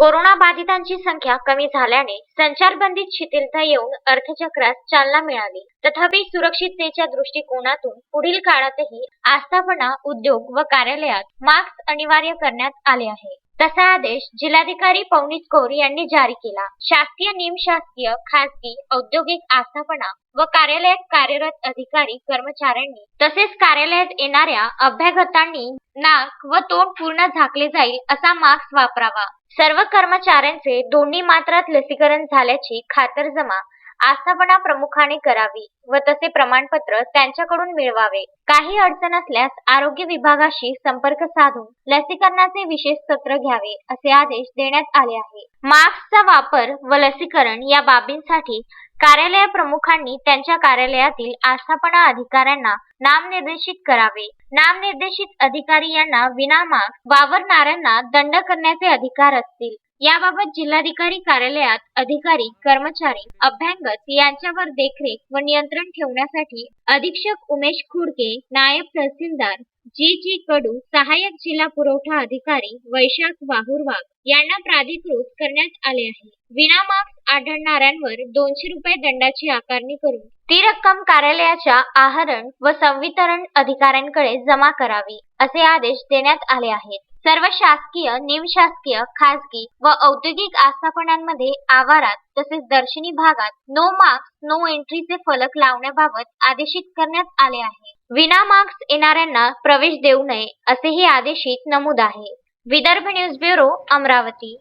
Corona बाधितांची संख्या कमी झाल्याने संचारबंदीत शिथिलता येऊन अर्थचक्रास चालना मिळाली. तथापि सुरक्षिततेच्या दृष्टिकोनातून पुढील काळातही आस्थापना उद्योग व कार्यालयात मास्क अनिवार्य करण्यात आले आहे. तसा आदेश जिल्हाधिकारी पवनीत कौर यांनी जारी केला. शासकीय निमशासकीय खासगी औद्योगिक आस्थापना व कार्यालयात कार्यरत अधिकारी कर्मचाऱ्यांनी तसेच कार्यालयात येणाऱ्या अभ्यागतांनी नाक व तोंड पूर्ण झाकले जाईल असा मास्क वापरावा. सर्व कर्मचाऱ्यांचे दोन्ही मात्रात लसीकरण झाल्याची खातरजमा आस्थापना प्रमुखाने करावी व तसे प्रमाणपत्र त्यांच्याकडून मिळवावे. काही अडचण असल्यास आरोग्य विभागाशी संपर्क साधून लसीकरणाचे विशेष सत्र घ्यावे असे आदेश देण्यात आले आहे. मास्कचा वापर व लसीकरण या बाबींसाठी कार्यालय प्रमुखांनी त्यांच्या कार्यालयातील आस्थापना अधिकाऱ्यांना नामनिर्देशित करावे. नामनिर्देशित अधिकारी यांना विनामास्क वावरणाऱ्यांना दंड करण्याचे अधिकार असतील. याबाबत जिल्हाधिकारी कार्यालयात अधिकारी कर्मचारी अभ्यांगत यांच्यावर देखरेख व नियंत्रण ठेवण्यासाठी अधीक्षक उमेश खुडके नायब तहसीलदार जी. जी. कडू सहाय्यक जिल्हा पुरवठा अधिकारी वैशाख वाहुरवाग यांना प्राधिकृत करण्यात आले आहे. विना मार्क्स आढळणाऱ्यांवर दोनशे रुपये दंडाची आकारणी करून ती रक्कम कार्यालयाच्या आहरण व संवितरण अधिकाऱ्यांकडे जमा करावी असे आदेश देण्यात आले आहेत. सर्व शासकीय निमशासकीय खासगी व औद्योगिक आस्थापनांमध्ये आवारात तसेच दर्शनी भागात नो मार्क्स नो एंट्रीचे फलक लावण्याबाबत आदेशित करण्यात आले आहे. विना मार्क्स येणाऱ्यांना प्रवेश देऊ नये असेही आदेशित नमूद आहे. Vidarbha news bureau Amravati.